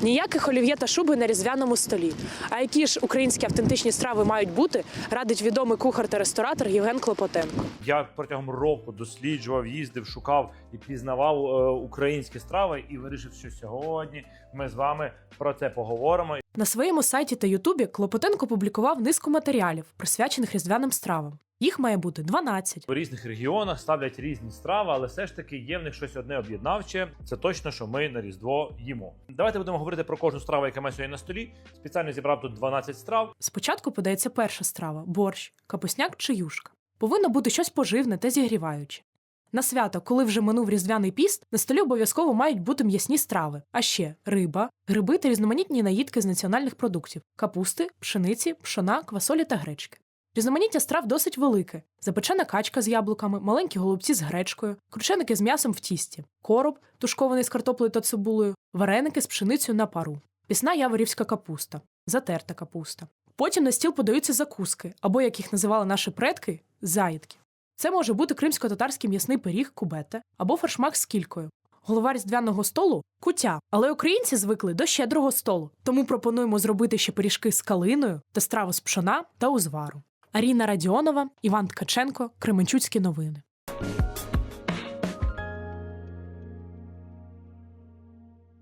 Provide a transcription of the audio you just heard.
Ніяких олів'є та шуби на різдвяному столі. А які ж українські автентичні страви мають бути, радить відомий кухар та ресторатор Євген Клопотенко. Я протягом року досліджував, їздив, шукав і пізнавав е, українські страви і вирішив, що сьогодні ми з вами про це поговоримо. На своєму сайті та Ютубі Клопотенко публікував низку матеріалів, присвячених різдвяним стравам. Їх має бути 12. В різних регіонах ставлять різні страви, але все ж таки є в них щось одне об'єднавче. Це точно, що ми на Різдво їмо. Давайте будемо говорити про кожну страву, яка має сьогодні на столі. Спеціально зібрав тут 12 страв. Спочатку подається перша страва борщ, капусняк чи юшка. Повинно бути щось поживне та зігріваюче. На свято, коли вже минув різдвяний піст, на столі обов'язково мають бути м'ясні страви, а ще риба, гриби та різноманітні наїдки з національних продуктів капусти, пшениці, пшона, квасолі та гречки. Різноманіття страв досить велике: запечена качка з яблуками, маленькі голубці з гречкою, крученики з м'ясом в тісті, короб, тушкований з картоплею та цибулею, вареники з пшеницею на пару, пісна яворівська капуста, затерта капуста. Потім на стіл подаються закуски, або, як їх називали наші предки, заїдки. Це може бути кримсько-татарський м'ясний пиріг кубете або фаршмак з кількою. Голова різдвяного столу кутя, але українці звикли до щедрого столу, тому пропонуємо зробити ще пиріжки з калиною та страву з пшона та узвару. Аріна Радіонова, Іван Ткаченко, Кременчуцькі новини.